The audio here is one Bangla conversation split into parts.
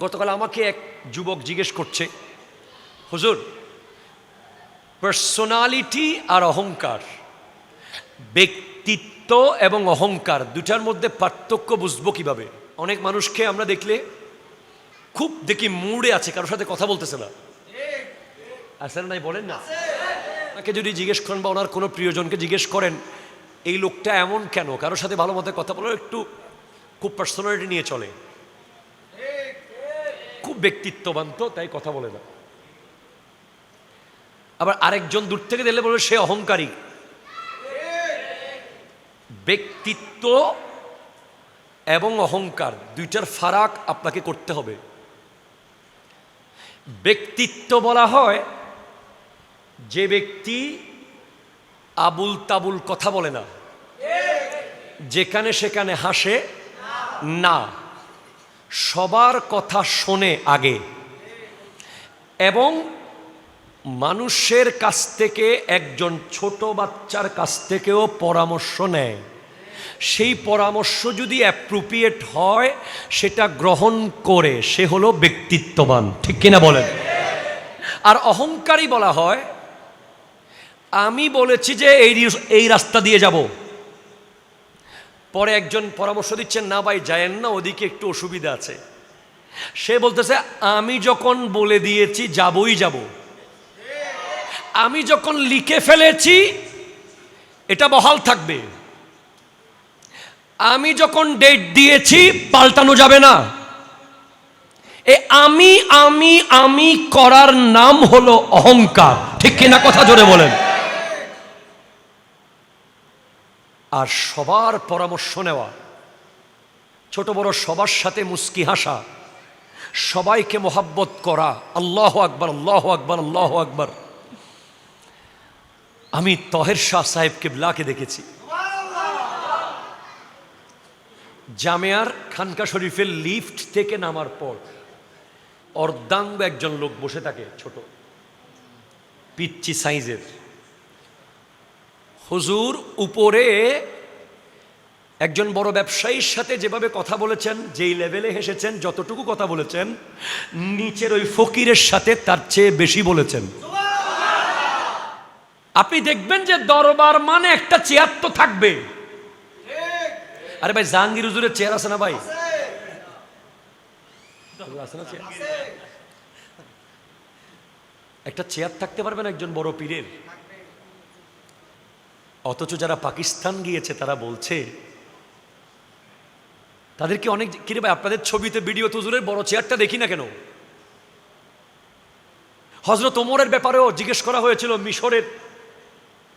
গতকাল আমাকে এক যুবক জিজ্ঞেস করছে, হুজুর পার্সোনালিটি আর অহংকার, ব্যক্তিত্ব এবং অহংকার দুটার মধ্যে পার্থক্য বুঝব কীভাবে? অনেক মানুষকে আমরা দেখলে খুব দেখি মুড়ে আছে, কারোর সাথে কথা বলতেছে না। আসেন নাই বলেন না? তাকে যদি জিজ্ঞেস করেন বা ওনার কোনো প্রিয়জনকে জিজ্ঞেস করেন, এই লোকটা এমন কেন? কারোর সাথে ভালো মতো কথা বলার একটু খুব পার্সোনালিটি নিয়ে চলে। ব্যক্তিত্ববান তো, তাই কথা বলে না। আবার আরেকজন দূর থেকে দিলে বলবে, সে অহংকারী। ব্যক্তিত্ব এবং অহংকার দুইটার ফারাক আপনাকে করতে হবে। ব্যক্তিত্ব বলা হয়, যে ব্যক্তি আবুল তাবুল কথা বলে না। যেখানে সেখানে হাসে না। সবার কথা শোনে আগে। এবং মানুষের কাছ থেকে, একজন ছোট বাচ্চার কাছ থেকেও পরামর্শ নেয়। সেই পরামর্শ যদি অ্যাপ্রোপ্রিয়েট হয়, সেটা গ্রহণ করে সে হলো ব্যক্তিত্ববান। ঠিক কিনা বলেন? আর অহংকারী বলা হয়, আমি বলেছি যে এই এই রাস্তা দিয়ে যাব। পরে একজন পরামর্শ দিচ্ছেন, না ভাই, যায়েন না, ওদিকে একটু অসুবিধা আছে। সে বলতেছে, আমি যখন বলে দিয়েছি, যাবই যাব। আমি যখন লিখে ফেলেছি, এটা বহাল থাকবে। আমি যখন ডেট দিয়েছি, পাল্টানো যাবে না। এ আমি আমি আমি করার নাম হলো অহংকার। ঠিক কিনা কথা জোরে বলেন। আর সবার পরামর্শ নেওয়া। ছোট বড় সবার সাথে মুস্কি হাসা। সবাইকে মোহাব্বত করা। আল্লাহ আকবর আল্লাহ আকবর আল্লাহ আকবর। আমি তহের শাহ সাহেব কেবলাকে দেখেছি। জামেয়ার খানকা শরীফের লিফট থেকে নামার পর অর্ধাঙ্গ একজন লোক বসে থাকে ছোট। পিচ্চি সাইজের। হুজুর উপরে একজন বড় ব্যবসায়ীর সাথে যেভাবে কথা বলেছেন, যেই লেভেলে হেসেছেন, যতটুকু কথা বলেছেন, নিচের ওই ফকিরের সাথে তার চেয়ে বেশি বলেছেন। আপনি দেখবেন যে দরবার মানে একটা চেয়ার তো থাকবে। আরে ভাই, জাহাঙ্গীর হুজুরের চেয়ার আছে না ভাই? একটা চেয়ার থাকতে পারবেন একজন বড় পীরের? অথচ যারা পাকিস্তান গিয়েছে, তারা বলছে, তাদেরকে অনেক কিরে ভাই, আপনাদের ছবিতে ভিডিও তুজুরের বড়, চেয়ারটা দেখি না কেন? হজরত ওমরের ব্যাপারেও জিজ্ঞেস করা হয়েছিল, মিশরের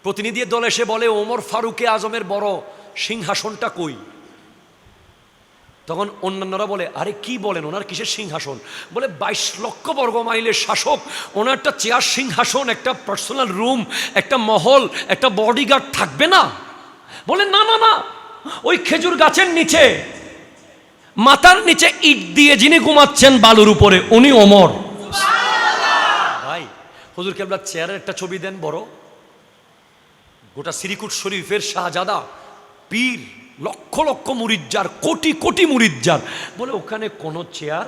প্রতিনিধি দল এসে বলে, ওমর ফারুকে আজমের বড় সিংহাসনটা কই? তখন অন্যান্যরা বলে, আরে কি বলেন ওনার কিসের সিংহাসন? বলে, বাইশ লক্ষ বর্গ মাইলের শাসক ওনার একটা চেয়ার সিংহাসন, একটা পার্সোনাল রুম, একটা মহল, একটা বডিগার্ড থাকবে না? বলে, না না না, ওই খেজুর গাছের নিচে, মাথার নিচে ইট দিয়ে যিনি ঘুমাচ্ছেন বালুর উপরে, উনি ওমর। ভাই হুজুর কেবলা চেয়ারের একটা ছবি দেন বড়। গোটা সিরিকুট শরীফের শাহজাদা, পীর লক্ষ লক্ষ মুরিজ্জার কোটি কোটি মুরিজ্জার বলে ওখানে কোনো চেয়ার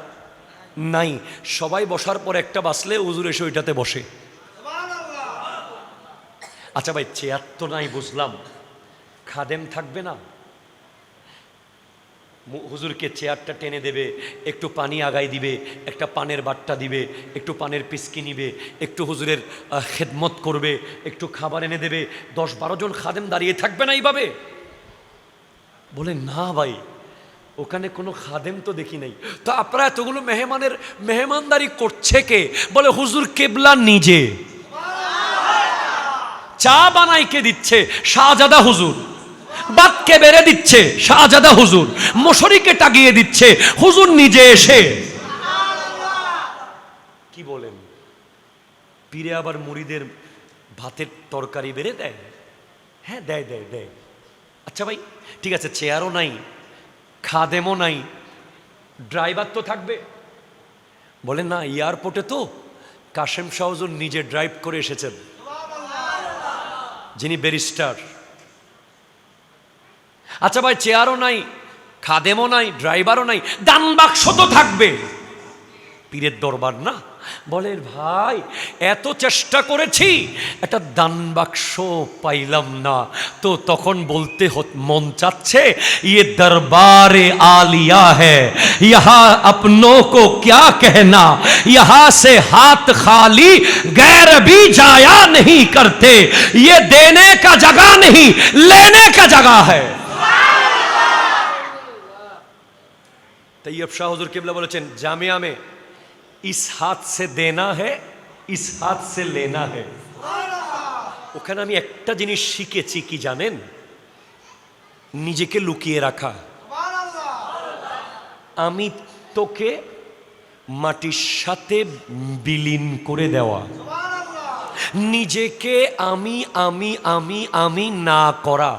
নাই। সবাই বসার পর একটা বাসলে হুজুর এসে ওইটাতে বসে। আচ্ছা ভাই, চেয়ার তো নাই, বুঝলাম। খাদেম থাকবে না। হুজুরকে চেয়ারটা টেনে দেবে, একটু পানি আগাই দিবে, একটা পানের বাট্টা দিবে, একটু পানের পিসকি নিবে, একটু হুজুরের খেদমত করবে, একটু খাবার এনে দেবে। দশ বারো জন খাদেম দাঁড়িয়ে থাকবে না এইভাবে। বলে, না ভাই, ওখানে কোনো খাদেম তো দেখি নাই। তো আপনারা এতগুলো মেহমানের, মেহমানদারি করছে কে? বলে, হুজুর কেবলা নিজে। চা বানাই কে দিচ্ছে? শাহজাদা হুজুর। বাদকে বেড়ে দিচ্ছে। শাহজাদা হুজুর। মশরিকে টাগিয়ে দিচ্ছে। হুজুর নিজে এসে। কি বলেন? পীরে আবার মুড়িদের ভাতের তরকারি বেড়ে দেয়? হ্যাঁ দেয় দেয় দেয়। আচ্ছা ভাই, ঠিক আছে, চেয়ারও নাই, খাদেমও নাই, ড্রাইভার তো থাকবে। বলে না, এয়ারপোর্টে তো কাশেম শাহজুর নিজে ড্রাইভ করে এসেছেন। যিনি ব্যারিস্টার। আচ্ছা ভাই, চেয়ারও নাই, খাদেমও নাই, ড্রাইভারও নাই দান বাক্স তো থাকবে। পীরের দরবার না? বলে ভাই এত চেষ্টা করেছি একটা দান বাক্স পাইলাম না তো তখন বলতে হত- মন চাচ্ছে ইয়ে দরবারে আলিয়া है यहाँ अपनों को क्या कहना यहाँ से हाथ खाली गैर भी जाया नहीं करते ये देने का जगह नहीं लेने का जगह है तैयब शाह हुजूर किबला বলেছেন জামিয়া ইস হাত সে দেনা হে হাত সে লেনা হে ওখানে আমি একটা জিনিস শিখেছি কি জানেন নিজেকে লুকিয়ে রাখা আমি তোকে মাটির সাথে বিলীন করে দেওয়া। নিজেকে আমি আমি আমি আমি না করা।